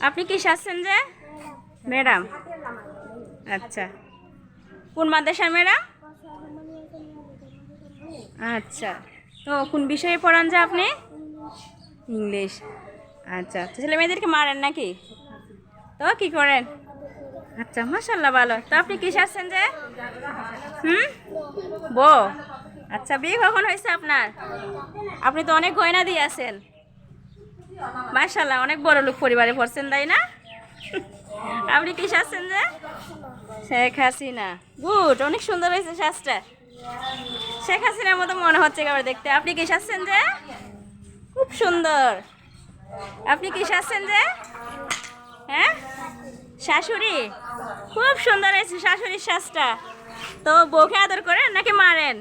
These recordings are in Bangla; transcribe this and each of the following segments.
আপনি কি সাজছেন যে? ম্যাডাম। আচ্ছা। কোন মাদ্রাসার ম্যাডাম? আচ্ছা। তো কোন বিষয়ে পড়ান যে আপনি? ইংলিশ। আচ্ছা। ছেলে মেয়েদেরকে মারেন নাকি? তো কি করেন? আচ্ছা মাসাল্লাহ ভালো। তো আপনি কি সাজছেন যে? হুম? বো আচ্ছা বিয়ে কখন হয়েছে আপনার? আপনি তো অনেক গয়না দিয়ে আছেন। মাশাল্লাহ অনেক বড় লোক পরিবারে পড়ছেন, তাই না? আপনি কি সাজছেন যে? শেখ হাসিনা। গুড, অনেক সুন্দর হয়েছে সাজটা। শেখ হাসিনার মতো মনে হচ্ছে এবার দেখতে। আপনি কি সাজছেন যে? খুব সুন্দর। আপনি কি সাজছেন যে? হ্যাঁ? শাশুড়ি? খুব সুন্দর হয়েছে শাশুড়ির সাজটা। তো বউকে আদর করেন নাকি মারেন?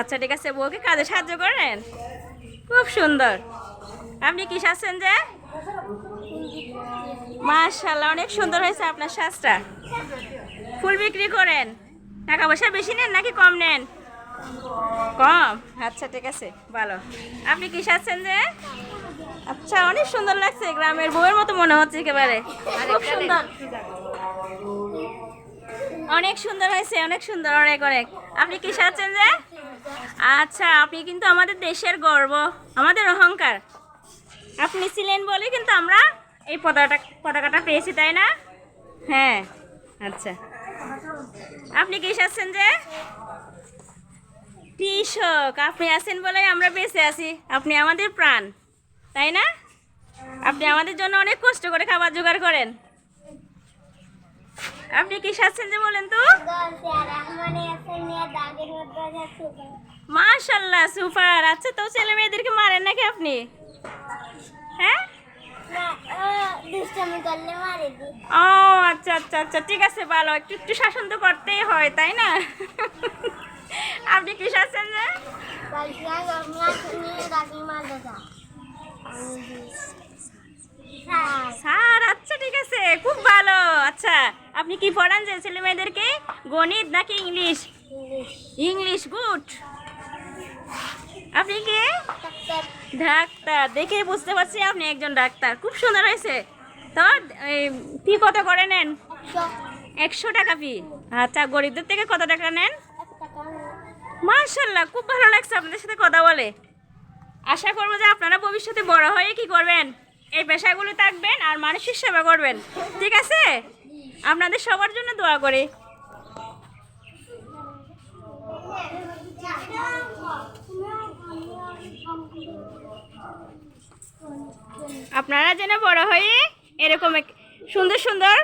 আচ্ছা ঠিক আছে, বউকে কাজে সাহায্য করেন? খুব সুন্দর। আপনি কি সাজছেন যে? মাশাল্লাহ অনেক সুন্দর হয়েছে আপনার সাজটা। ফুল বিক্রি করেন। টাকা পয়সা বেশি নেন নাকি কম নেন? কম। আচ্ছা ঠিক আছে, ভালো। আপনি কি সাজছেন যে? আচ্ছা অনেক সুন্দর লাগছে গ্রামের বউয়ের মতো মনে হচ্ছে একেবারে। খুব সুন্দর। অনেক সুন্দর হয়েছে, অনেক সুন্দর, অনেক অনেক। আপনি কি সাজছেন যে? আচ্ছা আপনি কিন্তু আমাদের দেশের গর্ব, আমাদের অহংকার। আপনি ছিলেন বলে কিন্তু আমরা এই পতাকাটা পতাকাটা পেয়েছি, তাই না? হ্যাঁ আচ্ছা। আপনি কি সাজছেন যে? কৃষক, আপনি আছেন বলে আমরা বেঁচে আছি। আপনি আমাদের প্রাণ, তাই না? আপনি আমাদের জন্য অনেক কষ্ট করে খাবার জোগাড় করেন। আপনি কি সাজছেন যে বলেন তো? মাশাল্লাহ, সুপার। আচ্ছা তো ছেলে মেয়েদেরকে মারেন নাকি আপনি? হ্যাঁ? ও আচ্ছা আচ্ছা আচ্ছা ঠিক আছে ভালো। একটু একটু শাসন তো করতেই হয় তাই না? আপনি কি শাসন যে? স্যার। আচ্ছা ঠিক আছে খুব ভালো। আচ্ছা আপনি কি পড়ান যে ছেলে মেয়েদেরকে গণিত নাকি ইংলিশ। English good. আপনি কি? ডাক্তার। দেখে বুঝতে পারছি আপনি একজন ডাক্তার। খুব সুন্দর হয়েছে। তো ফি কত করে নেন? একশো। টাকা ফি আচ্ছা গরিবদের থেকে কত টাকা নেন? মার্শাল্লাহ খুব ভালো লাগছে আপনাদের সাথে কথা বলে। আশা করব যে আপনারা ভবিষ্যতে বড় হয়ে কি করবেন? এই পেশাগুলো থাকবেন আর মানুষের সেবা করবেন। ঠিক আছে? আপনাদের সবার জন্য দোয়া করি। আপনারা যেন বড় হয়ে এরকম সুন্দর সুন্দর